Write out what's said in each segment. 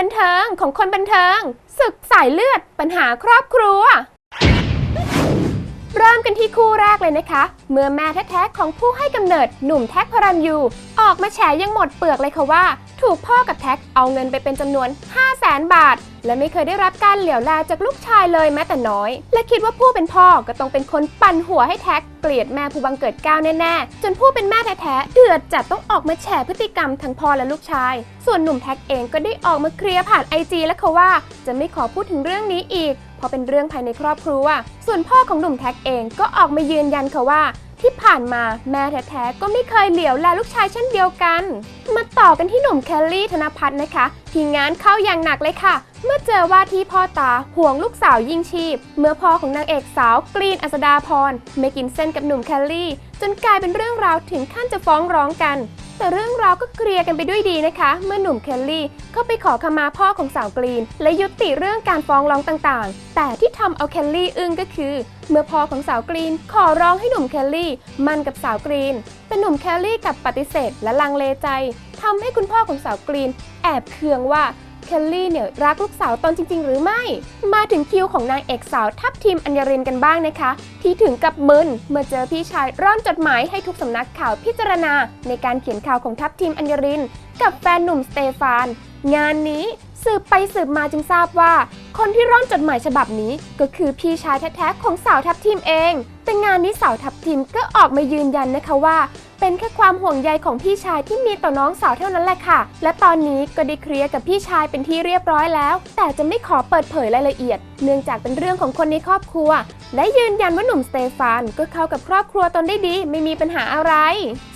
บันเทิงของคนบันเทิงศึกสายเลือดปัญหาครอบครัว เริ่มกันที่คู่แรกเลยนะคะ เมื่อแม่แท้ๆของผู้ให้กำเนิดหนุ่มแท็กพรันยูออกมาแฉยังหมดเปลือกเลยค่ะว่า ถูกพ่อกับแท็กเอาเงินไปเป็นจำนวน 5 0 0แสนบาท และไม่เคยได้รับการเหลียวแลจากลูกชายเลยแม้แต่น้อย และคิดว่าผู้เป็นพ่อก็ต้องเป็นคนปั่นหัวให้แท็กเกลียดแม่ผู้บังเกิดก้าวแน่ๆ จนผู้เป็นแม่แท้ๆเดือดจัดต้องออกมาแฉพฤติกรรมทั้งพ่อและลูกชาย ส่วนหนุ่มแท็กเองก็ได้ออกมาเคลียร์ผ่านไอจีแล้วค่ะว่า จะไม่ขอพูดถึงเรื่องนี้อีก ราะเป็นเรื่องภายในครอบครัว ส่วนพ่อของหนุ่มแท็กเองก็ออกมายืนยันค่ะว่า ที่ผ่านมาแม่แท้ๆก็ไม่เคยเหลียวแลลูกชายเช่นเดียวกัน มาต่อกันที่หนุ่มแคลลี่ธนพัฒน์นะคะ ที่งานเข้าอย่างหนักเลยค่ะ เมื่อเจอว่าที่พ่อตาห่วงลูกสาวยิ่งชีพ เมื่อพ่อของนางเอกสาวกรีนอัสดาพรไม่กินเส้นกับหนุ่มแคลลี่ จนกลายเป็นเรื่องราวถึงขั้นจะฟ้องร้องกัน แต่เรื่องราวก็เคลียร์กันไปด้วยดีนะคะ เมื่อหนุ่มเคลลี่เข้าไปขอขมาพ่อของสาวกรีน และยุติเรื่องการฟ้องร้องต่างๆ แต่ที่ทำเอาเคลลี่อึ้งก็คือ เมื่อพ่อของสาวกรีนขอร้องให้หนุ่มเคลลี่ มั่นกับสาวกรีน แต่หนุ่มเคลลี่กลับปฏิเสธและลังเลใจทำให้คุณพ่อของสาวกรีน แอบเคืองว่า เคลลี่เนี่ยรักลูกสาวตนจริง ๆ หรือไม่ มาถึงคิวของนางเอกสาวทัพทีมอัญญรินกันบ้างนะคะ ที่ถึงกับมึนเมื่อเจอพี่ชายร่อนจดหมายให้ทุกสำนักข่าวพิจารณา ในการเขียนข่าวของทัพทีมอัญญริน กับแฟนหนุ่มสเตฟาน งานนี้ สืบไปสืบมาจึงทราบว่า คนที่ร่อนจดหมายฉบับนี้ก็คือพี่ชายแท้ๆของสาวทัพทีมเอง แต่งานนี้สาวทัพทีมก็ออกมายืนยันนะคะว่า เป็นแค่ความห่วงใยของพี่ชายที่มีต่อน้องสาวเท่านั้นแหละค่ะ และตอนนี้ก็ได้เคลียร์กับพี่ชายเป็นที่เรียบร้อยแล้ว แต่จะไม่ขอเปิดเผยรายละเอียด เนื่องจากเป็นเรื่องของคนในครอบครัว และยืนยันว่าหนุ่มสเตฟานก็เข้ากับครอบครัวตนได้ดี ไม่มีปัญหาอะไร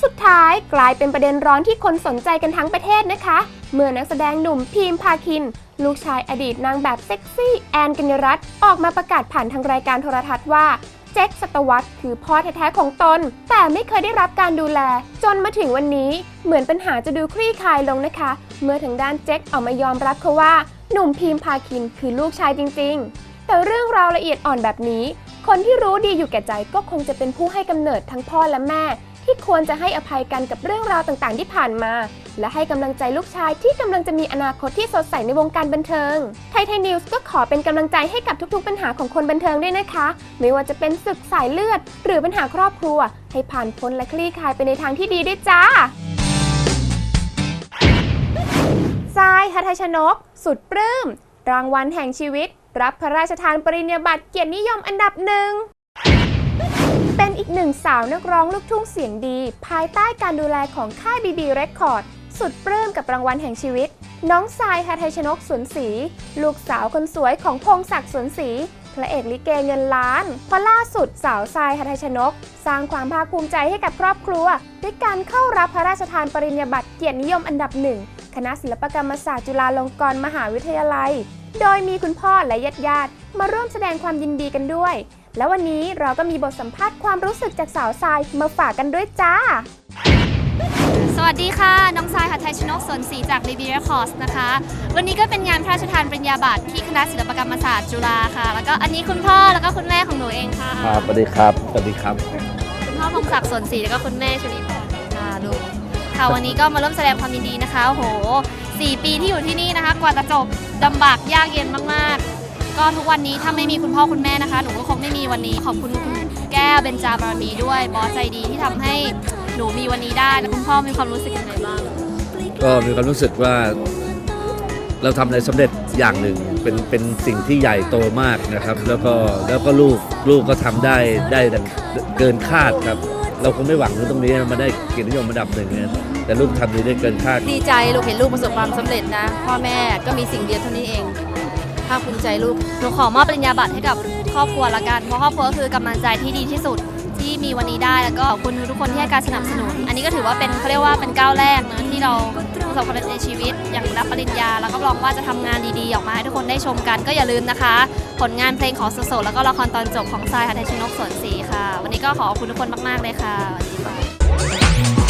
สุดท้ายกลายเป็นประเด็นร้อนที่คนสนใจกันทั้งประเทศนะคะ เมื่อนักแสดงหนุ่มพีมพาคิน ลูกชายอดีตนางแบบเซ็กซี่แอนกัญญรัตน์ออกมาประกาศผ่านทางรายการโทรทัศน์ว่าแจ็คสัตวัตคือพ่อแท้ๆของตน แต่ไม่เคยได้รับการดูแล จนมาถึงวันนี้เหมือนปัญหาจะดูคลี่คลายลงนะคะ เมื่อทางด้านแจ็คออกมายอมรับเขาว่า หนุ่มพีมพาคินคือลูกชายจริง ๆ แต่เรื่องราวละเอียดอ่อนแบบนี้ คนที่รู้ดีอยู่แก่ใจก็คงจะเป็นผู้ให้กำเนิดทั้งพ่อและแม่ ที่ควรจะให้อภัยกันกับเรื่องราวต่างๆ ที่ผ่านมา และให้กำลังใจลูกชายที่กำลังจะมีอนาคตที่สดใสในวงการบันเทิง ไทยไทยนิวส์ก็ขอเป็นกำลังใจให้กับทุกๆ ปัญหาของคนบันเทิงด้วยนะคะ ไม่ว่าจะเป็นศึกสายเลือด หรือปัญหาครอบครัว ให้ผ่านพ้นและคลี่คลายไปในทางที่ดีด้วยจ้าทรายหัทชนก สุดปลื้ม รางวัลแห่งชีวิต รับพระราชทานปริญญาบัตรเกียรตินิยมอันดับหนึ่ง เป็นอีกหนึ่งสาวนักร้องลูกทุ่งเสียงดี ภายใต้การดูแลของค่าย BB Record สุดปลื้มกับรางวัลแห่งชีวิต น้องทรายหทัยชนกสวนศรีลูกสาวคนสวยของพงศักดิ์สวนศรีพระเอกลิเกเงินล้านเพราะล่าสุดสาวทรายหทัยชนก สร้างความภาคภูมิใจให้กับครอบครัว ด้วยการเข้ารับพระราชทานปริญญาบัตรเกียรตินิยมอันดับหนึ่งคณะศิลปกรรมศาสตร์จุฬาลงกรณ์มหาวิทยาลัย โดยมีคุณพ่อและญาติญาติมาร่วมแสดงความยินดีกันด้วย แล้ววันนี้เราก็มีบทสัมภาษณ์ความรู้สึกจากสาวทรายมาฝากกันด้วยจ้า สวัสดีค่ะ น้องทรายหัทไทยชนกสนศรีจาก b b Records นะคะ วันนี้ก็เป็นงานพระราชทานปริญญาบัตรที่คณะศิลปกรรมศาสตร์จุฬาค่ะ แล้วก็อันนี้คุณพ่อแล้วก็คุณแม่ของหนูเองค่ะ ครับสวัสดีครับสวัสดีครับ คุณพ่อพงศักดิ์สนศรีแล้วก็คุณแม่ชุลีพรค่ะลูกค่ะวันนี้ก็มาร่วมแสดงความยินดีนะคะโอ้โหสี่ปีที่อยู่ที่นี่นะคะ กว่าจะจบลำบากยากเย็นมากๆ ก็ทุกวันนี้ถ้าไม่มีคุณพ่อคุณแม่นะคะ หนูก็คงไม่มีวันนี้ ขอบคุณคุณแก้วเบญจาบารมีด้วยบอสใจดีที่ทำให้หนูมีวันนี้ได้แล้วคุณพ่อมีความรู้สึกยังไงบ้าง ก็มีความรู้สึกว่า เราทำอะไรสำเร็จอย่างหนึ่งเป็นเป็นสิ่งที่ใหญ่โตมากนะครับ แล้วก็แล้วก็ลูกลูกก็ทำได้ได้ดังเกินคาดครับ เราคงไม่หวังถึงตรงนี้มาได้เกียรตินิยมระดับหนึ่งเนี่ยแต่ลูกทำดีได้เกินคาด ดีใจลูกเห็นลูกประสบความสำเร็จนะ พ่อแม่ก็มีสิ่งเดียวเท่านี้เอง ภาคภูมิใจลูก หนูขอมอบปริญญาบัตรให้กับครอบครัวละกัน เพราะครอบครัวก็คือกำลังใจที่ดีที่สุดที่มีวันนี้ได้ แล้วก็ขอบคุณทุกคนที่ให้การสนับสนุน อันนี้ก็ถือว่าเป็นเขาเรียกว่าเป็นก้าวแรกนะที่เราประสบความสำเร็จในชีวิต อย่างรับปริญญา แล้วก็ลองว่าจะทำงานดีๆ ออกมาให้ทุกคนได้ชมกัน ก็อย่าลืมนะคะ ผลงานเพลงของสดๆแล้วก็ละครตอนจบของทรายหัทไทยชนกสวนศรีค่ะ วันนี้ก็ขอขอบคุณทุกคนมากๆเลยค่ะสวัสดีค่ะ